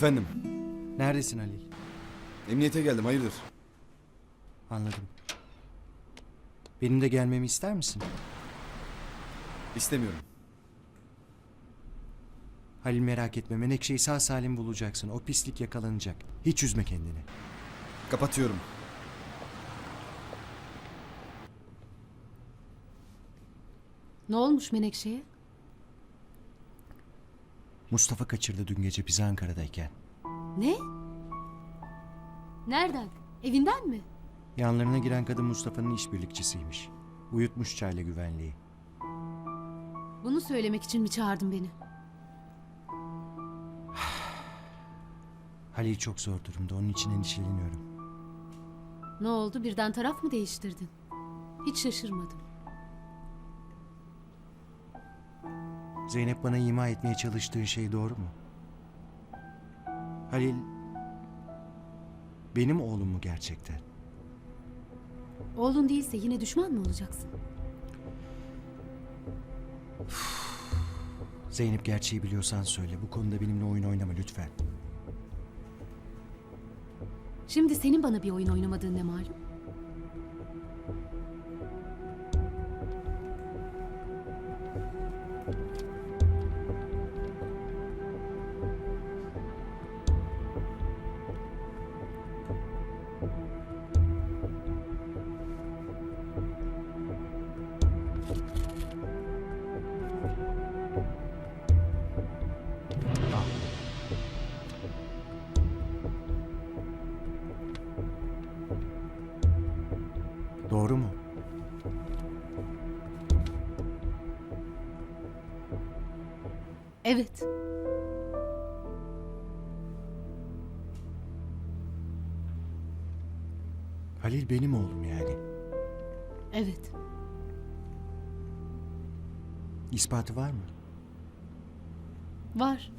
Efendim, Neredesin Halil? emniyete geldim, hayırdır? Anladım. Benim de gelmemi ister misin? İstemiyorum. Halil merak etme Menekşe'yi sağ salim bulacaksın. O pislik yakalanacak. Hiç üzme kendini. Kapatıyorum. Ne olmuş Menekşe'ye? Mustafa kaçırdı dün gece bizi Ankara'dayken. Ne? Nereden? Evinden mi? Yanlarına giren kadın Mustafa'nın işbirlikçisiymiş. Uyutmuş çayla güvenliği. Bunu söylemek için mi çağırdın beni? Halil çok zor durumda. Onun için endişeleniyorum. Ne oldu? Birden taraf mı değiştirdin? Hiç şaşırmadım. Zeynep bana ima etmeye çalıştığı şey doğru mu? Halil benim oğlum mu gerçekten? Oğlun değilse yine düşman mı olacaksın? Zeynep gerçeği biliyorsan söyle. Bu konuda benimle oyun oynama lütfen. Şimdi senin bana bir oyun oynamadığın ne malum? Doğru mu? Evet. Halil benim oğlum yani. Evet. İspatı var mı? Var.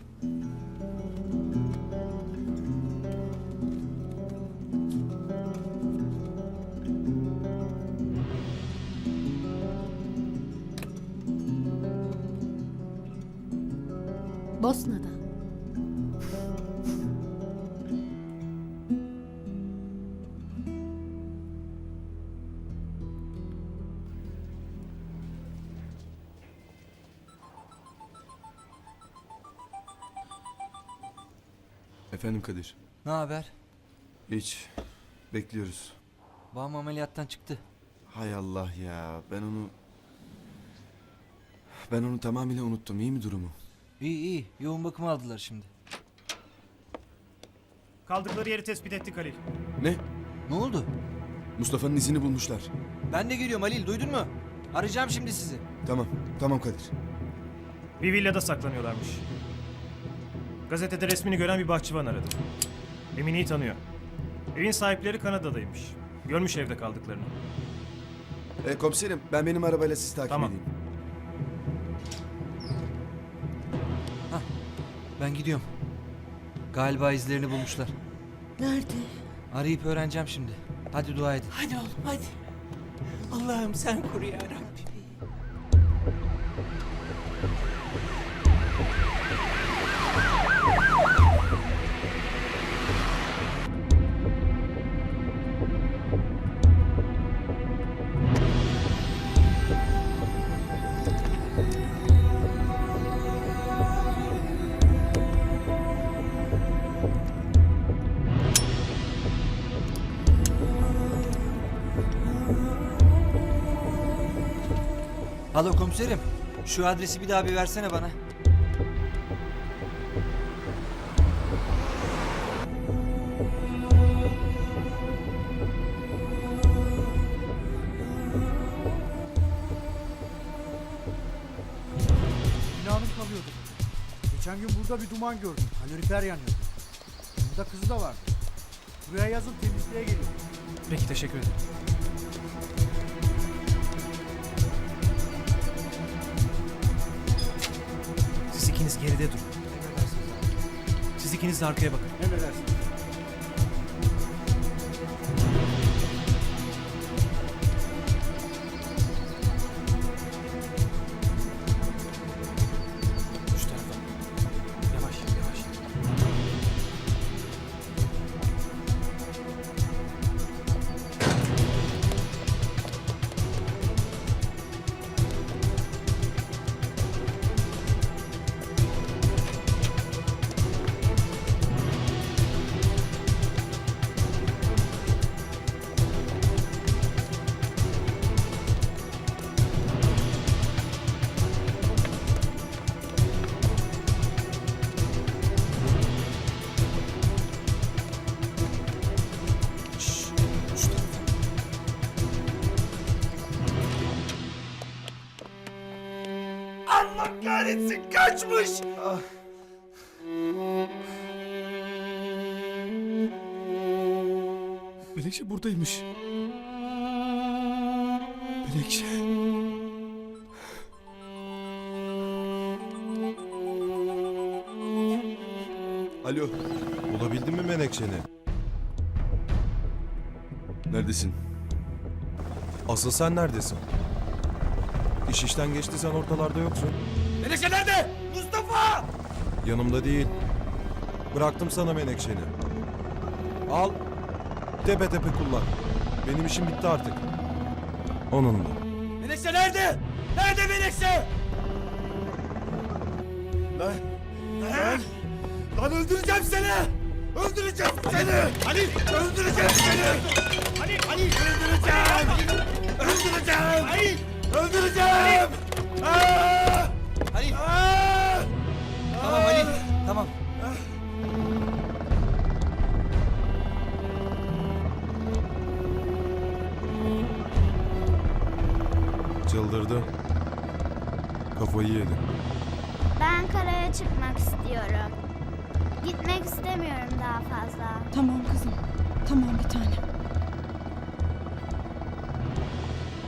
Bosna'da. Efendim Kadir. Ne haber? Hiç. Bekliyoruz. Babam ameliyattan çıktı. Hay Allah ya, ben onu... Ben onu tamamıyla unuttum, iyi mi durumu? İyi iyi. Yoğun bakıma aldılar şimdi. Kaldıkları yeri tespit ettik Halil. Ne? Ne oldu? Mustafa'nın izini bulmuşlar. Ben de geliyorum Halil. Duydun mu? Arayacağım şimdi sizi. Tamam, tamam Kadir. Bir villada saklanıyorlarmış. Gazetede resmini gören bir bahçıvan aradı. Emine'yi tanıyor. Evin sahipleri Kanada'daymış. Görmüş evde kaldıklarını. E, komiserim, ben benim arabayla sizi takip Tamam. edeyim. Ben gidiyorum. Galiba izlerini bulmuşlar. Nerede? Arayıp öğreneceğim şimdi. Hadi dua edin. Hadi oğlum hadi. Allah'ım sen koru ya Rabbi. Alo komiserim. Şu adresi bir daha bir versene bana. Binanın kalıyordu. Geçen gün burada bir duman gördüm. Kalorifer yanıyordu. Burada kızı da vardı. Buraya yazın temizliğe geliyor. Peki teşekkür ederim. İkiniz geride durun. Siz ikiniz de arkaya bakın. Emredersin. Kahretsin kaçmış. Menekşe buradaymış. Menekşe. Alo. Bulabildin mi Menekşe'ni? Neredesin? Asıl sen neredesin? İş işten geçti sen ortalarda yoksun. Menekşe nerede? Mustafa! Yanımda değil. Bıraktım sana Menekşe'ni. Al. Tepe tepe kullan. Benim işim bitti artık. Onunla. Menekşe nerede? Nerede Menekşe? Lan, lan, lan öldüreceğim seni! Öldüreceğim seni! Ali, öldüreceğim seni! Ali, Ali, öldüreceğim! Öldüreceğim! Ali, öldüreceğim! Aa! Halil Aa! tamam Halil tamam. Çıldırdı. Kafayı yedi. Ben karaya çıkmak istiyorum. Gitmek istemiyorum daha fazla. Tamam kızım. Tamam bir tanem.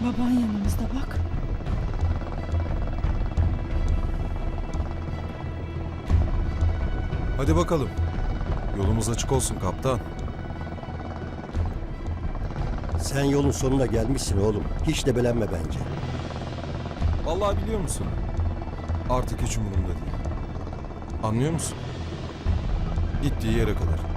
Baban yanımızda bak. Hadi bakalım. Yolumuz açık olsun kaptan. Sen yolun sonuna gelmişsin oğlum. Hiç debelenme bence. Vallahi biliyor musun? Artık hiç umurumda değil. Anlıyor musun? Gittiği yere kadar.